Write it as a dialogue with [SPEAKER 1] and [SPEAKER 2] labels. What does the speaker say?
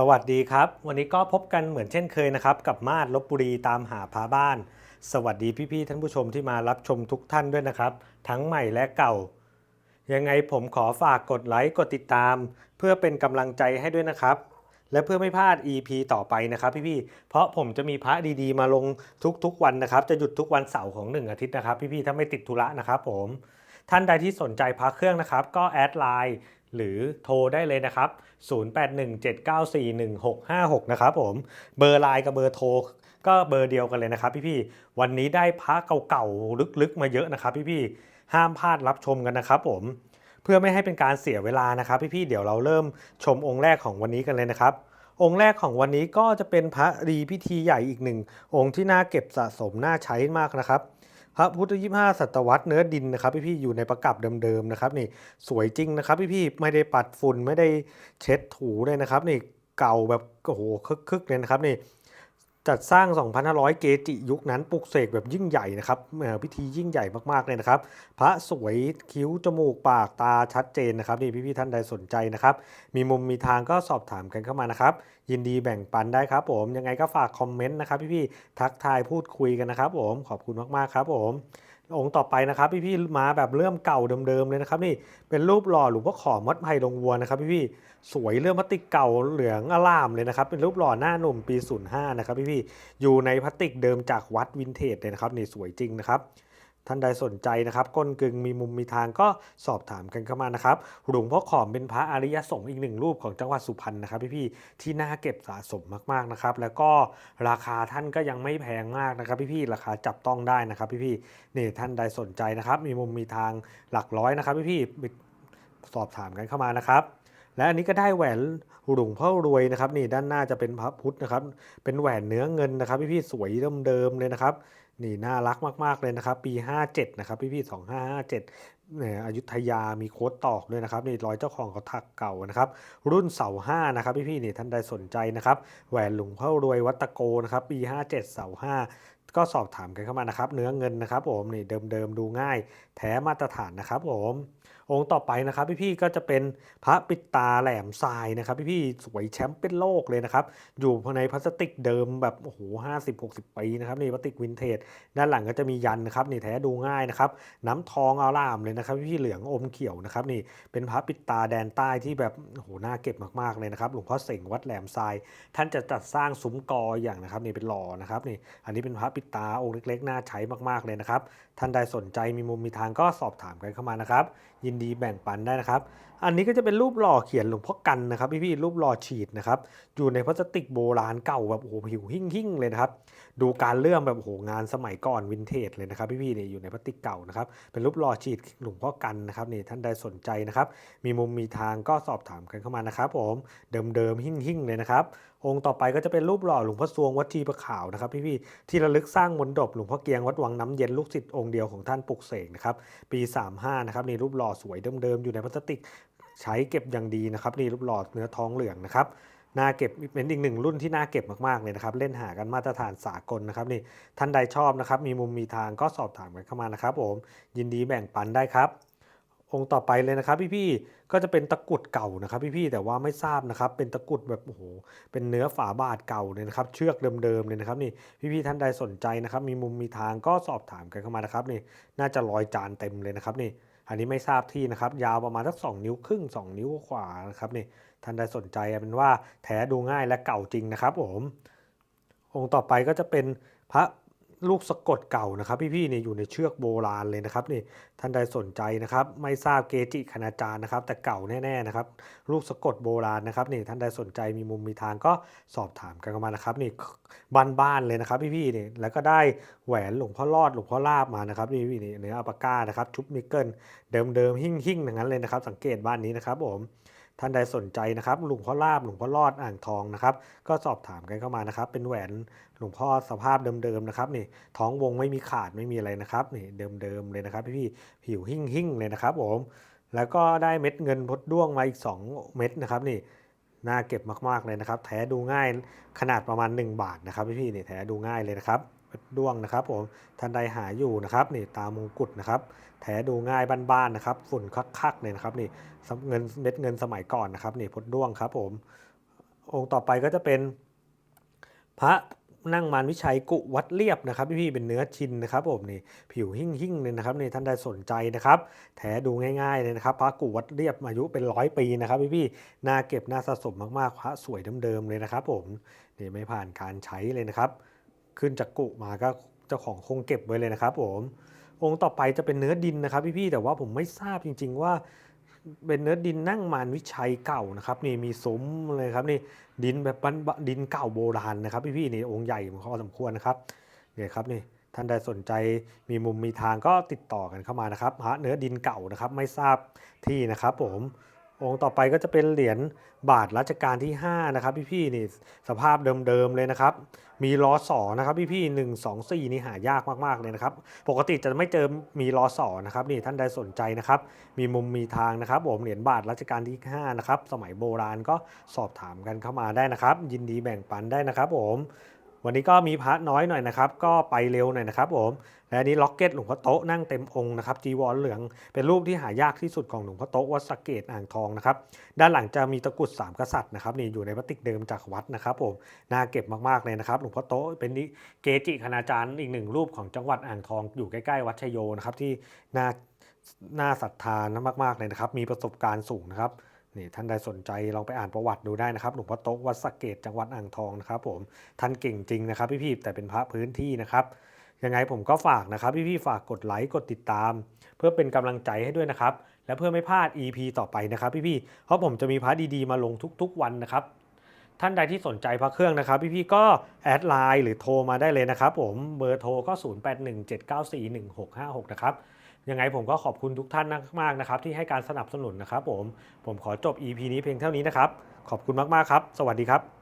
[SPEAKER 1] สวัสดีครับ วันนี้ก็พบกันเหมือนเช่นเคยนะครับ กับมาดลบบุรีตามหาพาบ้าน สวัสดีพี่ๆท่านผู้ชมที่มารับชมทุกท่านด้วยนะครับ ทั้งใหม่และเก่า ยังไงผมขอฝากกดไลค์กดติดตาม เพื่อเป็นกำลังใจให้ด้วยนะครับ และเพื่อไม่พลาด EP ต่อไปนะครับพี่ๆเพราะผมจะมีพระดีๆ มาลงทุกๆวันนะครับ จะหยุดทุกวันเสาร์ของหนึ่งอาทิตย์นะครับ พี่ๆถ้าไม่ติดธุระนะครับ ผมท่านใดที่สนใจพักเครื่องนะครับ ก็แอดไลน์ หรือโทรได้เลยนะครับ 0817941656 นะครับผม เบอร์ไลน์กับเบอร์โทรก็เบอร์เดียวกันเลยนะครับพี่ๆ วันนี้ได้พักเก่าๆ ลึกๆ มาเยอะนะครับพี่ๆ ห้ามพลาดรับชมกันนะครับผม เพื่อไม่ให้เป็นการเสียเวลานะครับพี่ๆ เดี๋ยวเราเริ่มชมองค์แรกของวันนี้กันเลยนะครับ องค์แรกของวันนี้ก็จะเป็นพระดีพิธีใหญ่อีกหนึ่งองค์ที่น่าเก็บสะสมน่าใช้มากนะครับ พระพุทธยี่ห้าศตวรรษเนื้อดินนะครับพี่พี่อยู่ในประกับเดิมๆนะครับนี่สวยจริงนะครับพี่พี่ไม่ได้ปัดฝุ่นไม่ได้เช็ดถูเลยนะครับนี่เก่าแบบโอ้โหคึกๆเลยนะครับนี่ จัดสร้าง 2,500 เกจิยุคนั้นปลุกเสกแบบยิ่งใหญ่นะครับเอ่อพิธียิ่งใหญ่มากๆเลยนะครับ พระสวยคิ้วจมูกปากตาชัดเจนนะครับนี่พี่ๆท่านใดสนใจนะครับ มีมุมมีทางก็สอบถามกันเข้ามานะครับ ยินดีแบ่งปันได้ครับผม ยังไงก็ฝากคอมเมนต์นะครับพี่ๆทักทายพูดคุยกันนะครับผมขอบคุณมากๆครับผม องค์ต่อไปนะครับพี่พี่มาแบบเริ่มเก่าเดิมๆเลยนะครับนี่เป็นรูปหล่อหลวงพ่อขอมัดไผ่ลงวัวนะครับพี่พี่สวยเรื่องพลาสติกเก่าเหลืองอล่ามเลยนะครับเป็นรูปหล่อหน้าหนุ่มปี 05นะครับพี่พี่อยู่ในพลาสติกเดิมจากวัดวินเทจเลยนะครับนี่สวยจริงนะครับ ท่านใดสนใจนะครับก้นกึงมีมุมมีทางก็สอบถามกันเข้ามานะครับหลวงพ่อขอมเป็นพระอริยสงฆ์อีกหนึ่งรูปของจังหวัดสุพรรณนะครับพี่ๆที่น่าเก็บสะสมมากๆนะครับ แล้วก็ราคาท่านก็ยังไม่แพงมากนะครับพี่ๆราคาจับต้องได้นะครับพี่ๆนี่ท่านใดสนใจนะครับมีมุมมีทางหลักร้อยนะครับพี่ๆสอบถามกันเข้ามานะครับและอันนี้ก็ได้แหวนหลวงพ่อรวยนะครับ นี่ด้านหน้าจะเป็นพระพุทธนะครับ เป็นแหวนเนื้อเงินนะครับ พี่ๆสวยเดิมๆเลยนะครับ นี่น่ารักมากๆเลยนะครับปี 57 นะครับพี่พี่2557เนี่ยอยุธยามีโค้ดตอกด้วยนะครับนี่รอยเจ้าของเขาถักเก่านะครับ รุ่นเสาห้านะครับพี่พี่นี่ท่านใดสนใจนะครับแหวนหลวงพ่อรวยวัตโกนะครับปี 57 เสาห้าก็สอบถามกันเข้ามานะครับ เนื้อเงินนะครับผมนี่เดิมๆดูง่าย แท้มาตรฐานนะครับผมองค์ต่อไปนะครับพี่ๆก็จะเป็นพระปิดตาแหลมทรายนะครับพี่ๆสวยแชมป์เป็นโลกเลยนะครับอยู่ภายในพลาสติกเดิมแบบโอ้โหห้าสิบหกสิบปีนะครับนี่พลาสติกวินเทจด้านหลังก็จะมียันนะครับนี่แท้ดูง่ายนะครับน้ำทองอารามเลยนะครับพี่ๆเหลืองอมเขียวนะครับนี่เป็นพระปิดตาแดนใต้ที่แบบโอ้โหน่าเก็บมากๆเลยนะครับหลวงพ่อเสงวัดแหลมทราย ท่านจะจัดสร้างซุ้มกออย่างนะครับนี่เป็นหล่อนะครับนี่อันนี้เป็นพระปิดตาองค์เล็กๆน่าใช้มากๆเลยนะครับ ท่านใดสนใจมีมุมมีทางก็สอบถามกันเข้ามานะครับ ยินดีแบ่งปันได้นะครับ อันนี้ก็จะเป็นรูปหล่อเขียนหลวงพ่อกันนะครับพี่ๆรูปหล่อฉีดนะครับอยู่ในพลาสติกโบราณเก่าแบบโอ้โหผิวหิ่งหิ่งๆเลยนะครับดูการเลื่อมแบบโอ้โหงานสมัยก่อนวินเทจเลยนะครับพี่ๆเนี่ยอยู่ในพลาสติกเก่านะครับเป็นรูปหล่อฉีดหลวงพ่อกันนะครับนี่ท่านใดสนใจนะครับมีมุมมีทางก็สอบถามกันเข้ามานะครับผมเดิมๆหิ่งหิ่งๆเลยนะครับองค์ต่อไปก็จะเป็นรูปหล่อหลวงพ่อสวงวัดทีประขาวนะครับพี่ๆที่ระลึกสร้างมนดบหลวงพ่อเกียงวัดวังน้ำเย็นลูกศิษย์องค์เดียวของท่านปลุกเสกนะครับ ปี 35 นะครับนี่รูปหล่อสวยเดิมๆ อยู่ในพลาสติกใช้เก็บอย่างดีนะครับนี่รูปหล่อเนื้อทองเหลืองนะครับน่าเก็บเป็นอีกหนึ่งรุ่นที่น่าเก็บมากๆเลยนะครับ เล่นหากันมาตรฐานสากลนะครับนี่ท่านใดชอบนะครับ มีมุมมีทางก็สอบถามกันเข้ามานะครับผมยินดีแบ่งปันได้ครับ องค์ต่อไปเลยนะครับพี่ๆก็จะเป็นตะกุดเก่านะครับพี่ๆแต่ว่าไม่ทราบนะครับ เป็นตะกุดแบบโอ้โหเป็นเนื้อฝาบาทเก่าเลยนะครับ เชือกเดิมๆเลยนะครับนี่พี่ๆท่านใดสนใจนะครับ มีมุมมีทางก็สอบถามกันเข้ามานะครับนี่น่าจะร้อยจานเต็มเลยนะครับนี่อันนี้ไม่ทราบที่นะครับ ยาวประมาณสักสองนิ้วครึ่งสองนิ้วกว่านะครับนี่ท่านใดสนใจเอาเป็นว่าแท้ดูง่ายและเก่าจริงนะครับผมองค์ต่อไปก็จะเป็นพระ ลูกสะกดเก่านะครับ พี่ๆเนี่ยอยู่ในเชือกโบราณเลยนะครับนี่ท่านใดสนใจนะครับ ไม่ทราบเกจิคณาจารย์นะครับ แต่เก่าแน่ๆนะครับ ลูกสะกดโบราณนะครับนี่ท่านใดสนใจมีมุมมีทางก็สอบถามกันมานะครับนี่บ้านๆเลยนะครับ พี่ๆนี่แล้วก็ได้แหวนหลวงพ่อรอดหลวงพ่อลาบมานะครับนี่พี่ๆนี่เนื้ออัปาก้านะครับชุบนิกเกิลเดิมๆหิ่งๆอย่างนั้นเลยนะครับ สังเกตบ้านนี้นะครับผม ท่านใดสนใจนะครับหลวงพ่อลาบหลวงพ่อรอดอ่างทองนะครับ ก็สอบถามกันเข้ามานะครับ เป็นแหวนหลวงพ่อสภาพเดิมๆนะครับนี่ท้องวงไม่มีขาดไม่มีอะไรนะครับนี่เดิมๆเลยนะครับพี่ๆผิวหิ่งๆเลยนะครับผมแล้วก็ได้เม็ดเงินพดด้วงมาอีก 2 เม็ดนะครับนี่น่าเก็บมากๆเลยนะครับ แท้ดูง่ายขนาดประมาณ 1 บาทนะครับพี่ๆนี่แท้ดูง่ายเลยนะครับ ด้วงนะครับผมท่านใดหาอยู่นะครับนี่ตามงกุฎนะครับแท้ดูง่ายบ้านๆนะครับ ฝุ่นคักๆเลยนะครับนี่เงินเม็ดเงินสมัยก่อนนะครับนี่พดด้วงครับผมองค์ต่อไปก็จะเป็น พระนั่งมารวิชัยกุวัดเรียบนะครับพี่ๆเป็นเนื้อชินนะครับผมนี่ผิวหิ่งหิ่งเลยนะครับนี่ท่านใดสนใจนะครับแท้ดูง่ายๆเลยนะครับพระกุวัดเรียบอายุเป็นร้อยปีนะครับพี่ๆน่าเก็บน่าสะสมมากๆพระสวยเดิมๆเลยนะครับผมนี่ไม่ผ่านการใช้เลยนะครับ ขึ้นจากกุมาก็เจ้าของคงเก็บไว้เลยนะครับผมองค์ต่อไปจะเป็นเนื้อดินนะครับพี่ๆแต่ว่าผมไม่ทราบจริง ๆ ว่า เป็นเนื้อดินนั่งมารวิชัยเก่านะครับนี่มีซุ้มเลยครับนี่ดินแบบบ้านดินเก่าโบราณนะครับพี่ๆนี่องค์ใหญ่พอสมควรนะครับเนี่ยครับนี่ท่านใดสนใจมีมุมมีทางก็ติดต่อกันเข้ามานะครับฮะเนื้อดินเก่านะครับไม่ทราบที่นะครับผม องค์ต่อไปก็จะเป็นเหรียญบาทรัชกาลที่ 5 นะครับ พี่ๆนี่สภาพเดิมๆเลยนะครับ มีล้อสอนะครับ พี่ๆหนึ่งสองสี่นี่หายากมากๆเลยนะครับ ปกติจะไม่เจอมีล้อสอนะครับนี่ท่านใดสนใจนะครับ มีมุมมีทางนะครับผมเหรียญบาทรัชกาลที่ 5 นะครับ สมัยโบราณก็สอบถามกันเข้ามาได้นะครับ ยินดีแบ่งปันได้นะครับผม วันนี้ก็มีพระน้อยหน่อยนะครับ ก็ไปเร็วหน่อยนะครับผมและนี้ล็อกเก็ตหลวงพ่อโต๊ะนั่งเต็มองค์นะครับจีวรเหลืองเป็นรูปที่หายากที่สุดของหลวงพ่อโต๊ะวัดสเกตอ่างทองนะครับด้านหลังจะมีตะกุดสามกษัตริย์นะครับนี่อยู่ในพลาสติกเดิมจากวัดนะครับผมน่าเก็บมากๆเลยนะครับหลวงพ่อโต๊ะเป็นนิเกจิคณาจารย์อีกหนึ่งรูปของจังหวัดอ่างทองอยู่ใกล้ๆวัดชยโยนะครับที่น่าน่าศรัทธามากๆเลยนะครับ มีประสบการณ์สูงนะครับ นี่ท่านใดสนใจลองไปอ่านประวัติดูได้นะครับหลวงพ่อโต๊ะวัดสะเกตจังหวัดอ่างทองนะครับผมท่านเก่งจริงนะครับพี่ๆแต่เป็นพระพื้นที่นะครับยังไงผมก็ฝากนะครับพี่ๆฝากกดไลค์กดติดตาม เพื่อเป็นกำลังใจให้ด้วยนะครับ และเพื่อไม่พลาด EP ต่อไปนะครับ พี่ๆเพราะผมจะมีพระดีๆมาลงทุกๆวันนะครับ ท่านใดที่สนใจพระเครื่องนะครับพี่ๆก็แอดไลน์หรือโทรมาได้เลยนะครับ ผมเบอร์โทรก็ 0817941656 นะครับ ยังไงผมก็ขอบคุณทุกท่านมากๆนะครับ ที่ให้การสนับสนุนนะครับผม ผมขอจบ EP นี้เพียงเท่านี้นะครับ ขอบคุณมากๆครับ สวัสดีครับ